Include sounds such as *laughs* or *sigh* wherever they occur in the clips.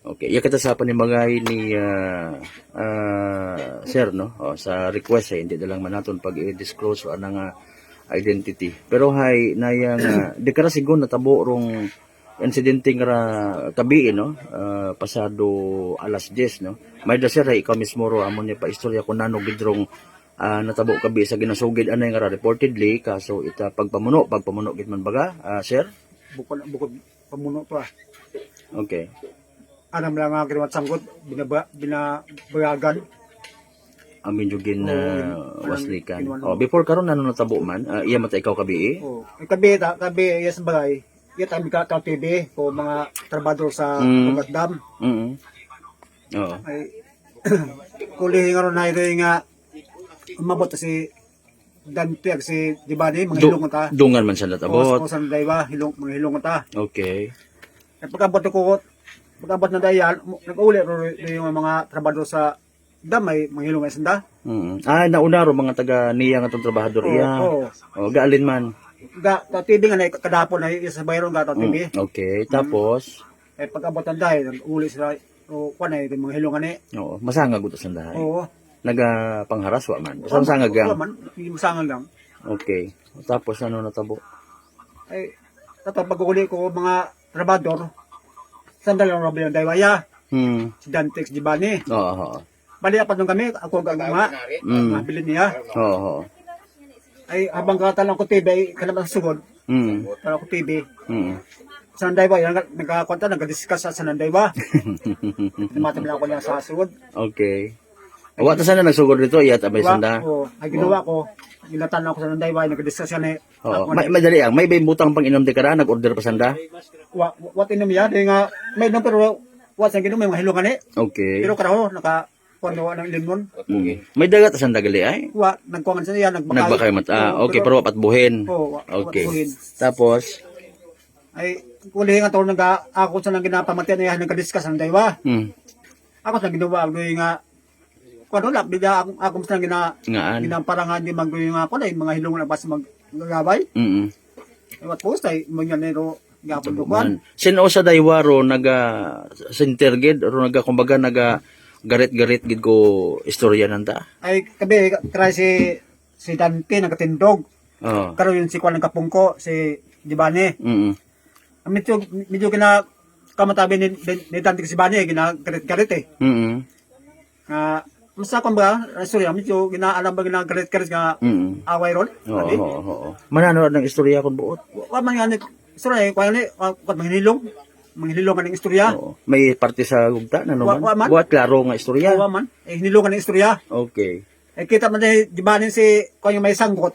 Okay, iya kita sa panimagay ni ah, ah, sir no oh, sa request eh, hindi na lang manaton pag i-disclose o anang ah, identity. Pero hay nayang uh, *clears throat* di kara sigon natabo rong insidente nga ra kabi no ah, pasado alas 10 no. May da sir ay ikaw mismo ro amon niya pa istorya kung nano gidrong ah, natabo kabi sa ginasugid anay nga reportedly kaso ita pagpamuno pagpamuno gid man baga ah, sir. Bukod bukod pamuno pa. Okay. Anam lang nga kinamat sanggot binaba binabayagan. amin jugin na Oo, waslikan. Oh, before karon nano natabo man, ah, iya mata ikaw kabi eh. Oh, kabi ta kabi yes bagay. Iya tabi ka ka TV ko mga trabador sa Mm. Pugat Dam. Mm. Oo. ay *clears throat* kulihin nga ron na ito yung nga umabot si Dante ag si Dibani mga Du- hilong ta. dungan man sa Tapos natabot. ko sa daywa hilong mga hilong ta. Okay. At pagkabot ko pagkabot na dayan nag-uli ro yung mga trabador sa dam ay mga hilong ay sanda. Mm. Ah, nauna ro mga taga niya nga tong trabahador Oo, iya. oo. Oh, gaalin man. Ga ta TV nga na kadapon ay isa bayron ga ta TV. Mm. Okay, tapos Ay pagkabot na dayan nag-uli sila o kuan ay mga hilong ani. oo, masangag ito sa dahay. Oo. Naga pangharas wa man. Sa masangag Oo gang. man, hindi lang. Okay. Tapos ano natabo? ay tato pag-uli ko mga trabador sandal ang daywaya Hmm. si Dantex Dibani Oo, oo. Hmm. bali apat nung kami ako gagama Mm. mabilin niya Oo, oo. ay habang katalang ko TV ay kanaman sa sugod Mm. para ko TV Mm. sa Nandaywa yan nagkakwanta nagka-discuss sa Nandaywa *laughs* Tumatam lang ako niya sa sugod Okay. Wa ta sana nagsugod dito iya ta may sanda. o ay ginawa ko ginatan ako sa Nandaywa nagka-discuss yan eh Oo. May madali ang may bay butang pang inom di kara nag-order pa sanda. Wa what inom ya di nga may nang pero what sa ginom may mga hilungan eh Okay. pero karaho naka kuno ng limon Mm. May dagat sa sanda gali ay. wa nagkuhan sa iya nagbakay Nagbakay mat. Ah, okay, pero wapat buhin. Oo, wa- Okay. Tapos, ay kuli nga tawon nga ako sa nang ginapamatian niya nagka-discuss ang daywa hmm, ako sa ginawa nga kuno lang bida ako ako sa gina ngaan. ginaparangan di mag nga kuno ay mga hilong na bas mag gagaway Mm. ay wat post ay mo nga nero gapon Man. Sino sa daywaro naga sintergid ro naga kumbaga naga garit-garit gid ko istorya nanta. ay kabi try si si Dante nagkatindog Oh. karon yun si kwan nagkapungko si Dibane Mm. medyo medyo gina kamatabi ni, ni, Dante si Bane gina garit-garit eh Mm. nga Masa kung ba, sorry, medyo ginaalam ba ginagalit-galit nga Mm. away ron? Oo, oo, oo. Mananood ng istorya kon buot. Wa man nga ni, sorry, kaya ni, wa manginilong, manginilong ka ng istorya. Oo. May parte sa gugta na Wa- naman. wa man. Buat klaro nga istorya. Wa man, eh, hinilong ka ng istorya. Okay. Eh, kita man eh, di ba nin si, kung yung may sanggot,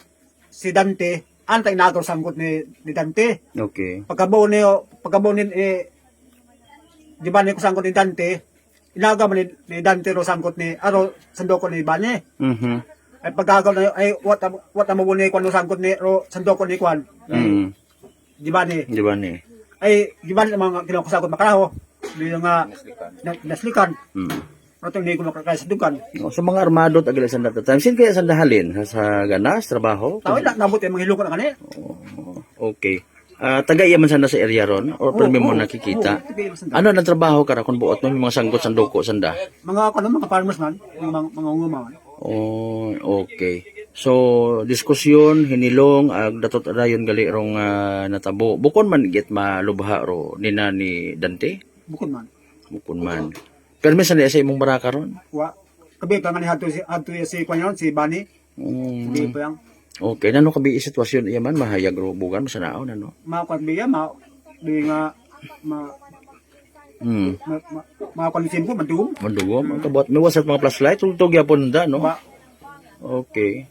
si Dante, antay nagaw sanggot ni, ni Dante. Okay. Pagkabaw ni, pagkabaw ni, eh, di ba ni ko sanggot ni Dante, inagaw man ni, ni Dante ro sanggot ni, aro, sandoko ni Bane. Mhm. Ay pagkagaw na, ay, what, what mo ni, kung sanggot ni, ro, sandoko ni Kwan. Mm. Di ba ni, Di ba ni? ay di ba mga kinukusakot makaraho di nga na- naslikan Mm. Rato hindi ko makakaya sa dukan. No, sa mga armado tagal sa data time, sin kaya sa dahalin sa, sa ganas trabaho? Tawid na nabot yung mga hilong ko na kani. Okay. Ah, taga iya man sana sa area ron or Oo, oh, mo oo, nakikita. oo. Ano nang trabaho ka ra kun buot mo mga sangkot sandoko sanda? Mga ako mga farmers man, mga mga ungumawan. Oh, okay. So, diskusyon, hinilong, ag datot rayon gali rong ah, natabo. Bukon man git malubha ro nina ni Dante. Bukod man. Bukon man. Pero minsan sa imong baraka ron. Wa kabi ka man hadto si hadto si kwanyon si Bani. Mm, Di pa yang okay, nano kabi sitwasyon iya man mahayag ro bugan sa naon ano. mga kwan biya ma di nga ma Hmm. ma ma, mga kwan simpo madum. Mandugom, ang kabot. May wasat mga flashlight, tugtog yapon da, no? Ba Okay.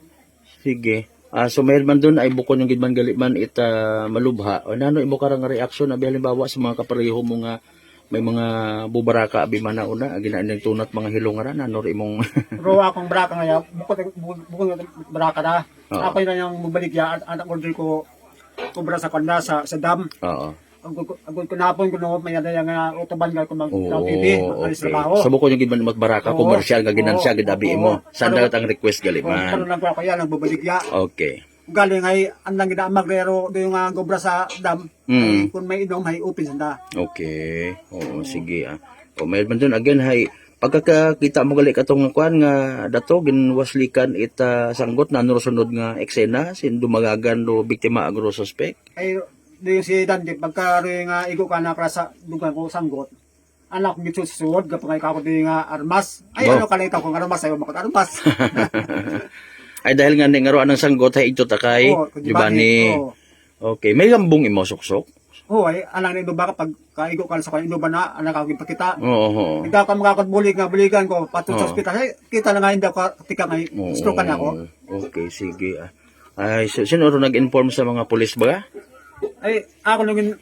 Sige. Ah, so may man doon ay bukon yung gidman gali man ita malubha. O nano imo karang reaksyon na halimbawa sa mga kapareho mo nga may mga bubaraka abi man na una ginaan ning tunat mga hilongaran nano ri imong *laughs* ro akong braka nga bukod bukod nga braka na. Ako na yung mabalik ya anak order ko kubra sa kanda sa sa dam. Oo. Ang ang kunapon ko no may ada nga utoban nga kung mag. TV alis trabaho So bukon yung gidman mat baraka Oo. komersyal nga ginansya gid abi imo. Sanda ang request gali man. lang ko kaya nang babaligya Okay. galing ay andang ginaamag pero do yung nga gobra sa dam. Mm. Ay, kung may inom ay open sanda. Okay. Oo, sige ah. O may man dun again hay pagkakita mo gali katong kuan nga dato ginwaslikan ita sanggot na ano sunod nga eksena sin dumagagan do biktima agro suspect. Ay yung si Dante pagka rin nga igo ka na para sa dugan ko sanggot. Anak gito sa suod kapag ka ko do yung nga armas. Ay ano kalita ko nga armas ay makot armas. *laughs* Ay dahil nga ning ngaruan ng sanggot hay ito takay Oo, Giovanni. Oo. Okay, may lambong imo suksok. Oo, ay alang ni ba kapag kaigo ka sa kanino ba na anak ako ipakita. Oo, oo. Hindi ako makakatbulig nga buligan ko patud sa ospital. Ay, kita na nga hindi ako tika nga stroke ka na ako. Okay, sige ah. Ay, si- sino ro nag-inform sa mga pulis ba? Ay, ako nung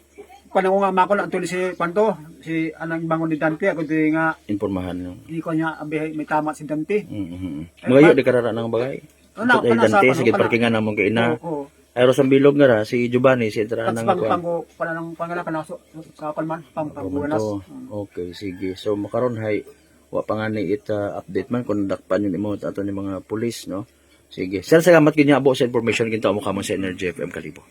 panang nga mako na tuloy si Panto, si anang bangon ni Dante, ako di nga Informahan no. hindi ko niya abihay may tama si Dante. Mm-hmm. Magayo di karara ng bagay. Ano, Ay, ano, sa- Dante, ano, sige, kana- parkingan namon kay ina. Oo. Ay, sa bilog nga ra, si Giovanni, si Tra Tapos ng pang panggo pala ng pangala ka na so, pang. Pumunto. Okay, sige. So, makaron hay, wa pa nga ni ita update man kung dakpan yun imo ato ni mga pulis, no? Sige. Sir, salamat ganyan abo sa information ginto mo kamon sa Energy FM Kalibo.